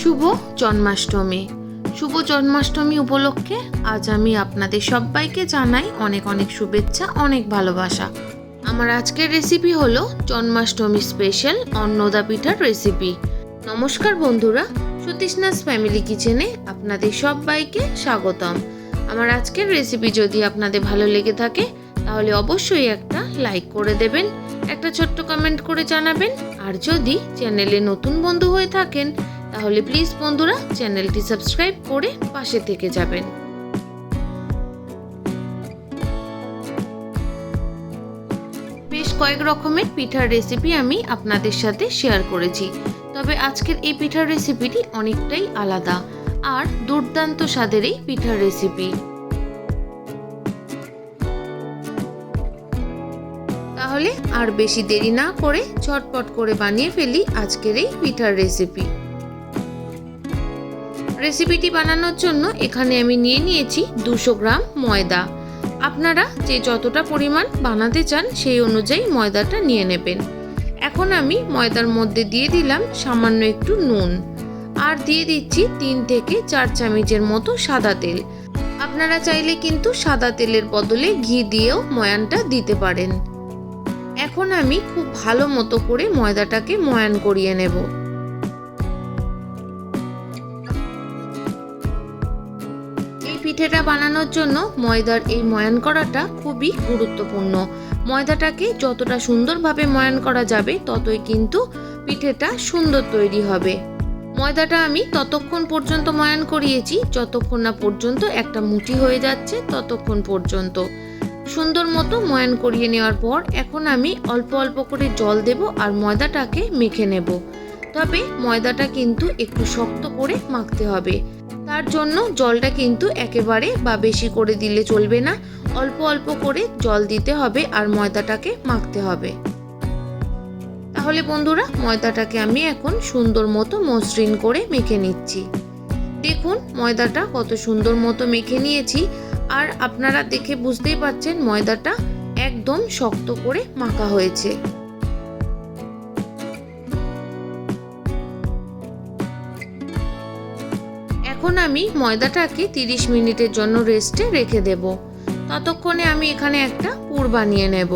শুভ জন্মাষ্টমী। শুভ জন্মাষ্টমী উপলক্ষে আজ আমি আপনাদের সবাইকে জানাই অনেক অনেক শুভেচ্ছা, অনেক ভালোবাসা। আমার আজকের রেসিপি হলো জন্মাষ্টমী স্পেশাল অন্নদা পিঠার রেসিপি নমস্কার বন্ধুরা, সতীশনাথ ফ্যামিলি কিচেনে আপনাদের সবাইকে স্বাগতম। আমার আজকের রেসিপি যদি আপনাদের ভালো লেগে থাকে, তাহলে অবশ্যই একটা লাইক করে দেবেন, একটা ছোট্ট কমেন্ট করে জানাবেন। আর যদি চ্যানেলে নতুন বন্ধু হয়ে থাকেন তাহলে প্লিজ বন্ধুরা চ্যানেলটি সাবস্ক্রাইব করে পাশে থেকে যাবেন। বেশ কয়েক রকমের পিঠার রেসিপি আমি আপনাদের সাথে শেয়ার করেছি। তবে আজকের এই পিঠার রেসিপিটি অনেকটাই আলাদা আর দুর্দান্ত স্বাদের এই পিঠার রেসিপি তাহলে আর বেশি দেরি না করে ঝটপট করে বানিয়ে ফেলি আজকের এই পিঠার রেসিপি রেসিপিটি বানানোর জন্য এখানে আমি নিয়ে নিয়েছি দুশো গ্রাম ময়দা। আপনারা যে যতটা পরিমাণ বানাতে চান সেই অনুযায়ী ময়দাটা নিয়ে নেবেন। এখন আমি ময়দার মধ্যে দিয়ে দিলাম সামান্য একটু নুন। আর দিয়ে দিচ্ছি তিন থেকে চার চামচের মতো সাদা তেল। আপনারা চাইলে কিন্তু সাদা তেলের বদলে ঘি দিয়েও ময়ানটা দিতে পারেন। এখন আমি খুব ভালো মতো করে ময়দাটাকে ময়ান করিয়ে নেব। পিঠেটা বানানোর জন্য ময়দার এই ময়ান করাটা খুবই গুরুত্বপূর্ণ। ময়দাটাকে যতটা সুন্দরভাবে ময়ান করা যাবে, ততই কিন্তু পিঠেটা সুন্দর তৈরি হবে। ময়দাটা আমি ততক্ষণ পর্যন্ত ময়ান করিয়েছি, যতক্ষণ না পর্যন্ত একটা মুঠি হয়ে যাচ্ছে, ততক্ষণ পর্যন্ত। সুন্দর মতো ময়ান করিয়ে নেওয়ার পর এখন আমি অল্প অল্প করে জল দেব আর ময়দাটাকে মেখে নেব। তবে ময়দাটা কিন্তু একটু শক্ত করে মাখতে হবে। তার জন্য জলটা কিন্তু একেবারে বা বেশি করে দিলে চলবে না। অল্প অল্প করে জল দিতে হবে আর ময়দাটাকে মাখতে হবে। তাহলে বন্ধুরা, ময়দাটাকে আমি এখন সুন্দর মতো মসৃণ করে মেখে নিচ্ছি। দেখুন, ময়দাটা কত সুন্দর মতো মেখে নিয়েছি। আর আপনারা দেখে বুঝতেই পারছেন ময়দাটা একদম শক্ত করে মাখা হয়েছে। এখন আমি ময়দাটাকে 30 মিনিটের জন্য রেস্টে রেখে দেব। ততক্ষণে আমি এখানে একটা পুর বানিয়ে নেব।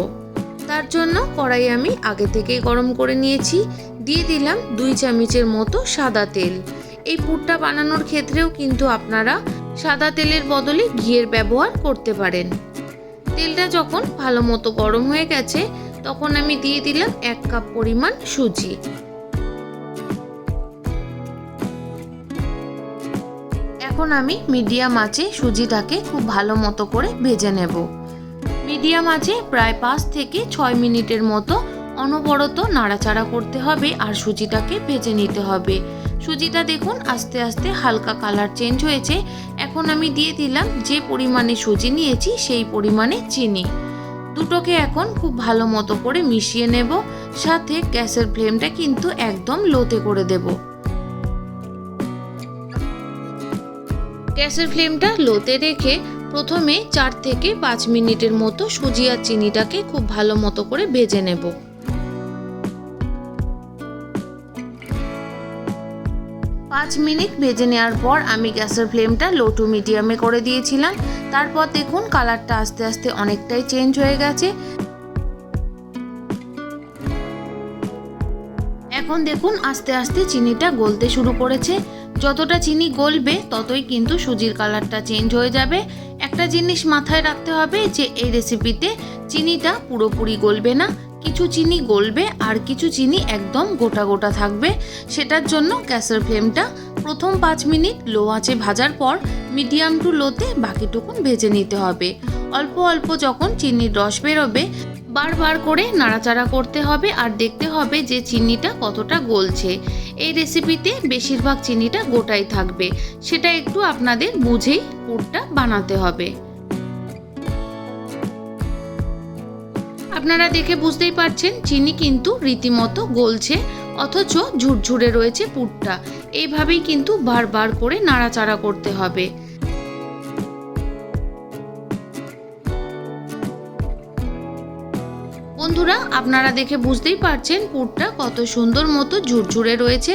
তার জন্য কড়াই আমি আগে থেকেই গরম করে নিয়েছি। দিয়ে দিলাম দুই চামচের মতো সাদা তেল। এই পুরটা বানানোর ক্ষেত্রেও কিন্তু আপনারা সাদা তেলের বদলে ঘিয়ের ব্যবহার করতে পারেন। তেলটা যখন ভালো মতো গরম হয়ে গেছে, তখন আমি দিয়ে দিলাম এক কাপ পরিমাণ সুজি। এখন আমি মিডিয়াম আঁচে সুজিটাকে খুব ভালো মতো করে ভেজে নেব। মিডিয়াম আঁচে প্রায় পাঁচ থেকে ছয় মিনিটের মতো অনবরত নাড়াচাড়া করতে হবে আর সুজিটাকে ভেজে নিতে হবে। সুজিটা দেখুন আস্তে আস্তে হালকা কালার চেঞ্জ হয়েছে। এখন আমি দিয়ে দিলাম যে পরিমাণে সুজি নিয়েছি সেই পরিমাণে চিনি। দুটোকে এখন খুব ভালো মতো করে মিশিয়ে নেব। সাথে গ্যাসের ফ্লেমটা কিন্তু একদম লোতে করে দেব। গ্যাসের ফ্লেমটা লোতে রেখে প্রথমে চার থেকে পাঁচ মিনিটের মতো সুজি আর চিনিটাকে খুব ভালো মতো করে ভেজে নেব। পাঁচ মিনিট ভেজে নেওয়ার পর আমি গ্যাসের ফ্লেমটা লো টু মিডিয়ামে করে দিয়েছিলাম। তারপর দেখুন কালারটা আস্তে আস্তে অনেকটাই চেঞ্জ হয়ে গেছে। এখন দেখুন আস্তে আস্তে চিনিটা গলতে শুরু করেছে। যতটা চিনি গলবে, ততই কিন্তু সুজির কালারটা চেঞ্জ হয়ে যাবে। একটা জিনিস মাথায় রাখতে হবে যে এই রেসিপিতে চিনিটা পুরোপুরি গলবে না। কিছু চিনি গলবে আর কিছু চিনি একদম গোটা গোটা থাকবে। সেটার জন্য গ্যাসের ফ্লেমটা প্রথম পাঁচ মিনিট লো আঁচে ভাজার পর মিডিয়াম টু লোতে বাকিটুকুন ভেজে নিতে হবে। অল্প অল্প যখন চিনির রস বেরোবে বারবার করে নাড়াচাড়া করতে হবে আর দেখতে হবে যে চিনিটা কতটা গলছে। এই রেসিপিতে বেশিরভাগ চিনিটা গোটাই থাকবে। সেটা একটু আপনাদের বুঝেই পুরটা বানাতে হবে। আপনারা দেখে বুঝতেই পারছেন চিনি কিন্তু রীতিমতো গলছে, অথচ ঝুরঝুরে রয়েছে পুরটা। এইভাবেই কিন্তু বারবার করে নাড়াচাড়া করতে হবে। বন্ধুরা আপনারা দেখে বুঝতেই পারছেন পুরটা কত সুন্দর মতো ঝুরঝুরে রয়েছে।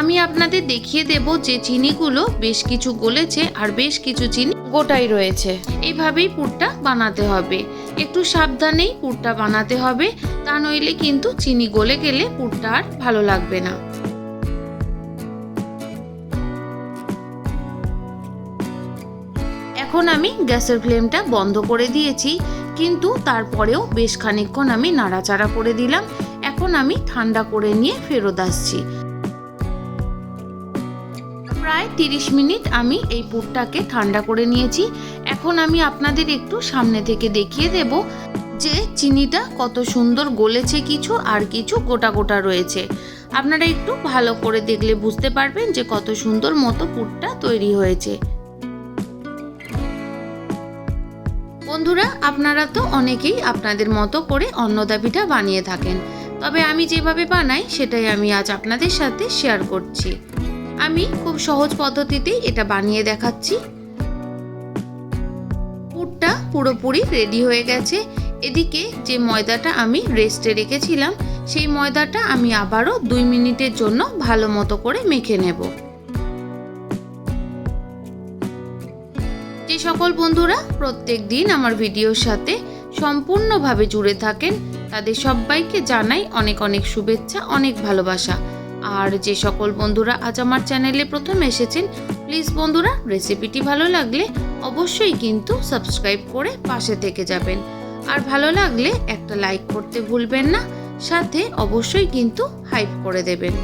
আমি আপনাদের দেখিয়ে দেব যে চিনিগুলো বেশ কিছু গলেছে আর বেশ কিছু চিনি গোটাই রয়েছে। এইভাবেই পুরটা বানাতে হবে। একটু সাবধানেই পুরটা বানাতে হবে তা নইলে কিন্তু চিনি গলে গেলে পুরটা আর ভালো লাগবে না। এখন আমি গ্যাসের ফ্লেমটা বন্ধ করে দিয়েছি। কিন্তু তারপরেও বেশ খানিকক্ষণ আমি নাড়াচাড়া করে দিলাম। এখন আমি ঠান্ডা করে নিয়ে ফেরত আসছি। প্রায় তিরিশ মিনিট আমি এই পুরটাকে ঠান্ডা করে নিয়েছি। এখন আমি আপনাদের একটু সামনে থেকে দেখিয়ে দেব যে চিনিটা কত সুন্দর গলেছে কিছু আর কিছু গোটা গোটা রয়েছে। আপনারা একটু ভালো করে দেখলে বুঝতে পারবেন যে কত সুন্দর মতো পুরটা তৈরি হয়েছে। বন্ধুরা, আপনারা তো অনেকেই আপনাদের মতো করে অন্নদা পিঠা বানিয়ে থাকেন। তবে আমি যেভাবে বানাই, সেটাই আমি আজ আপনাদের সাথে শেয়ার করছি। আমি খুব সহজ পদ্ধতিতেই এটা বানিয়ে দেখাচ্ছি। পুরটা পুরোপুরি রেডি হয়ে গেছে। এদিকে যে ময়দাটা আমি রেস্টে রেখেছিলাম, সেই ময়দাটা আমি আবারও দুই মিনিটের জন্য ভালো মতো করে মেখে নেব। সকল বন্ধুরা, প্রত্যেক দিন আমার ভিডিওর সাথে সম্পূর্ণভাবে জুড়ে থাকেন। তাদের সবাইকে জানাই অনেক অনেক শুভেচ্ছা, অনেক ভালোবাসা। আর যে সকল বন্ধুরা আজ আমার চ্যানেলে প্রথম এসেছেন, প্লিজ বন্ধুরা, রেসিপিটি ভালো লাগলে অবশ্যই কিন্তু সাবস্ক্রাইব করে পাশে থেকে যাবেন। আর ভালো লাগলে একটা লাইক করতে ভুলবেন না, সাথে অবশ্যই কিন্তু হাইপ করে দেবেন।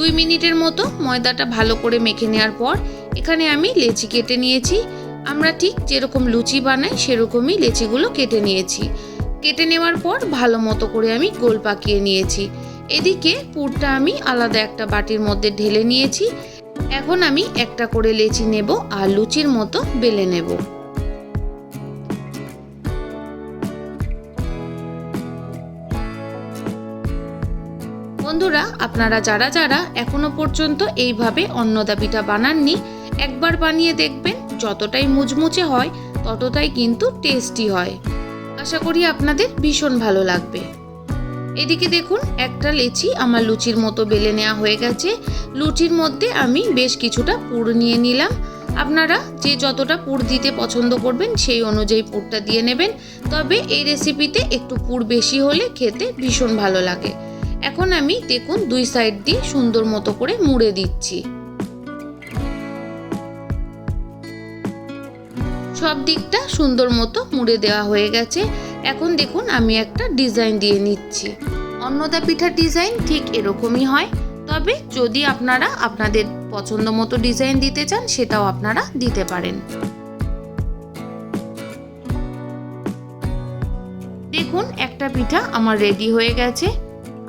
দুই মিনিটের মতো ময়দাটা ভালো করে মেখে নেওয়ার পর এখানে আমি লেচি কেটে নিয়েছি। আমরা ঠিক যেরকম লুচি বানাই, সেরকমই লেচিগুলো কেটে নিয়েছি। কেটে নেওয়ার পর ভালো মতো করে আমি গোল পাকিয়ে নিয়েছি। এদিকে পুরটা আমি আলাদা একটা বাটির মধ্যে ঢেলে নিয়েছি। এখন আমি একটা করে লেচি নেব আর লুচির মতো বেলে নেব। বন্ধুরা, আপনারা যারা যারা এখনও পর্যন্ত এইভাবে অন্নদা পিঠা বানাননি, একবার বানিয়ে দেখবেন, যতটাই মুচমুচে হয়, ততটাই কিন্তু টেস্টি হয়। আশা করি আপনাদের ভীষণ ভালো লাগবে। এদিকে দেখুন, একটা লেচি আমার লুচির মতো বেলে নেওয়া হয়ে গেছে। লুচির মধ্যে আমি বেশ কিছুটা পুর নিয়ে নিলাম। আপনারা যে যতটা পুর দিতে পছন্দ করবেন, সেই অনুযায়ী পুরটা দিয়ে নেবেন। তবে এই রেসিপিতে একটু পুর বেশি হলে খেতে ভীষণ ভালো লাগে। এখন আমি দেখুন দুই সাইড দিয়ে সুন্দর মতো করে মুড়ে দিচ্ছি। সব দিকটা সুন্দর মতো মুড়ে দেওয়া হয়ে গেছে। এখন দেখুন আমি একটা ডিজাইন দিয়ে নিচ্ছি। অন্নদা পিঠার ডিজাইন ঠিক এরকমই হয়। তবে যদি আপনারা আপনাদের পছন্দ মতো ডিজাইন দিতে চান, সেটাও আপনারা দিতে পারেন। দেখুন একটা পিঠা আমার রেডি হয়ে গেছে।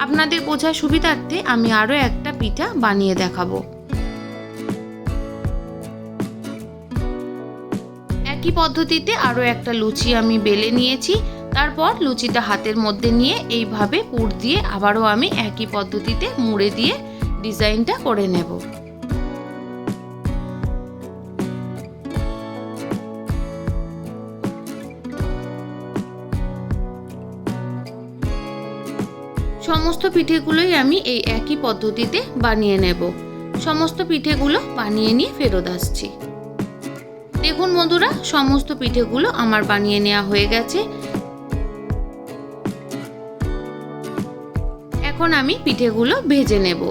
আপনাদের বোঝার সুবিধার্থে আমি আরও একটা পিঠা বানিয়ে দেখাবো। একই পদ্ধতিতে আরও একটা লুচি আমি বেলে নিয়েছি। তারপর লুচিটা হাতের মধ্যে নিয়ে এইভাবে পুর দিয়ে আবারও আমি একই পদ্ধতিতে মুড়ে দিয়ে ডিজাইনটা করে নেব। সমস্ত পিঠেগুলোই আমি এই একই পদ্ধতিতে বানিয়ে নেব। সমস্ত পিঠেগুলো বানিয়ে নিয়ে ফেরত আসছি। দেখুন বন্ধুরা, সমস্ত পিঠেগুলো আমার বানিয়ে নেওয়া হয়ে গেছে। এখন আমি পিঠেগুলো ভেজে নেব।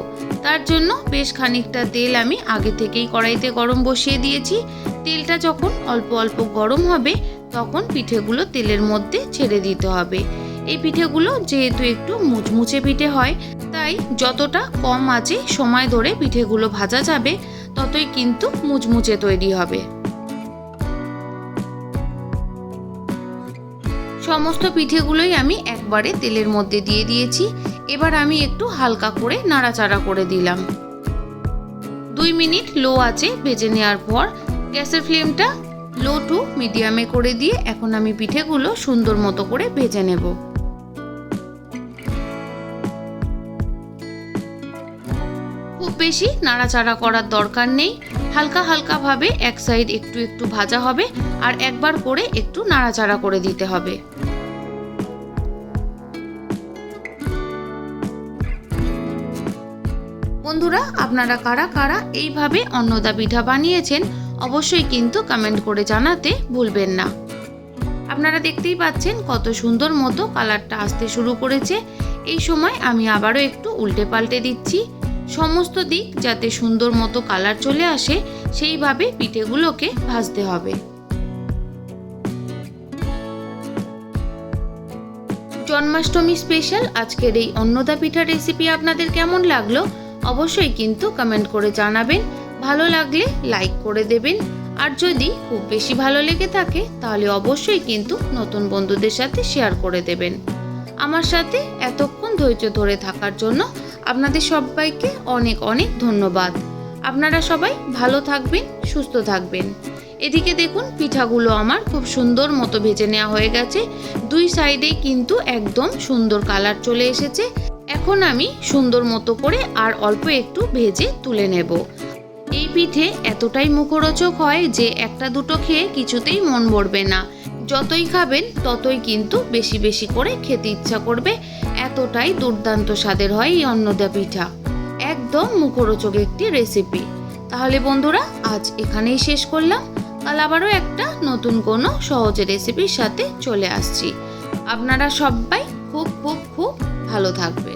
তার জন্য বেশ খানিকটা তেল আমি আগে থেকেই কড়াইতে গরম বসিয়ে দিয়েছি। তেলটা যখন অল্প অল্প গরম হবে, তখন পিঠেগুলো তেলের মধ্যে ছেড়ে দিতে হবে। এই পিঠেগুলো যেহেতু একটু মুচমুচে পিঠে হয়, তাই যতটা কম আছে সময় ধরে পিঠেগুলো ভাজা যাবে, ততই কিন্তু মুচমুচে তৈরি হবে। সমস্ত পিঠেগুলোই আমি একবারে তেলের মধ্যে দিয়ে দিয়েছি। এবার আমি একটু হালকা করে নাড়াচাড়া করে দিলাম। দুই মিনিট লো আছে ভেজে নেওয়ার পর গ্যাসের ফ্লেমটা লো টু মিডিয়ামে করে দিয়ে এখন আমি পিঠেগুলো সুন্দর মতো করে ভেজে নেব। বেশি নাড়াচাড়া করার দরকার নেই। হালকা হালকাভাবে এক সাইড একটু একটু ভাজা হবে আর একবার করে একটু নাড়াচাড়া করে দিতে হবে। বন্ধুরা, আপনারা কারা কারা এইভাবে অন্নদা পিঠা বানিয়েছেন অবশ্যই কিন্তু কমেন্ট করে জানাতে ভুলবেন না। আপনারা দেখতেই পাচ্ছেন কত সুন্দর মতো কালারটা আসতে শুরু করেছে। এই সময় আমি আবারও একটু উল্টে পাল্টে দিচ্ছি। সমস্ত দিক যাতে সুন্দর মতো কালার চলে আসে, সেইভাবে পিঠেগুলোকে ভাজতে হবে। জন্মাষ্টমী স্পেশাল আজকের এই অন্নদা পিঠা রেসিপি আপনাদের কেমন লাগল? অবশ্যই কিন্তু কমেন্ট করে জানাবেন। ভালো লাগলে লাইক করে দেবেন। আর যদি খুব বেশি ভালো লেগে থাকে, তাহলে অবশ্যই কিন্তু নতুন বন্ধুদের সাথে শেয়ার করে দেবেন। আমার সাথে এতক্ষণ ধৈর্য ধরে থাকার জন্য আপনাদের সবাইকে অনেক অনেক ধন্যবাদ। আপনারা সবাই ভালো থাকবেন, সুস্থ থাকবেন। এদিকে দেখুন, পিঠাগুলো আমার খুব সুন্দর মতো ভেজে নেওয়া হয়ে গেছে। দুই সাইডে কিন্তু একদম সুন্দর কালার চলে এসেছে। এখন আমি সুন্দর মতো করে আর অল্প একটু ভেজে তুলে নেব। এই পিঠে এতটাই মুখরোচক হয় যে একটা দুটো খেয়ে কিছুতেই মন ভরবে না। যতই খাবেন, ততই কিন্তু বেশি বেশি করে খেতে ইচ্ছা করবে। এতটাই দুর্দান্ত স্বাদের হয় এই অন্নদা পিঠা। একদম মুখরোচক একটি রেসিপি তাহলে বন্ধুরা, আজ এখানেই শেষ করলাম। কাল আবারও একটা নতুন কোনো সহজ রেসিপির সাথে চলে আসছি। আপনারা সবাই খুব খুব খুব ভালো থাকবে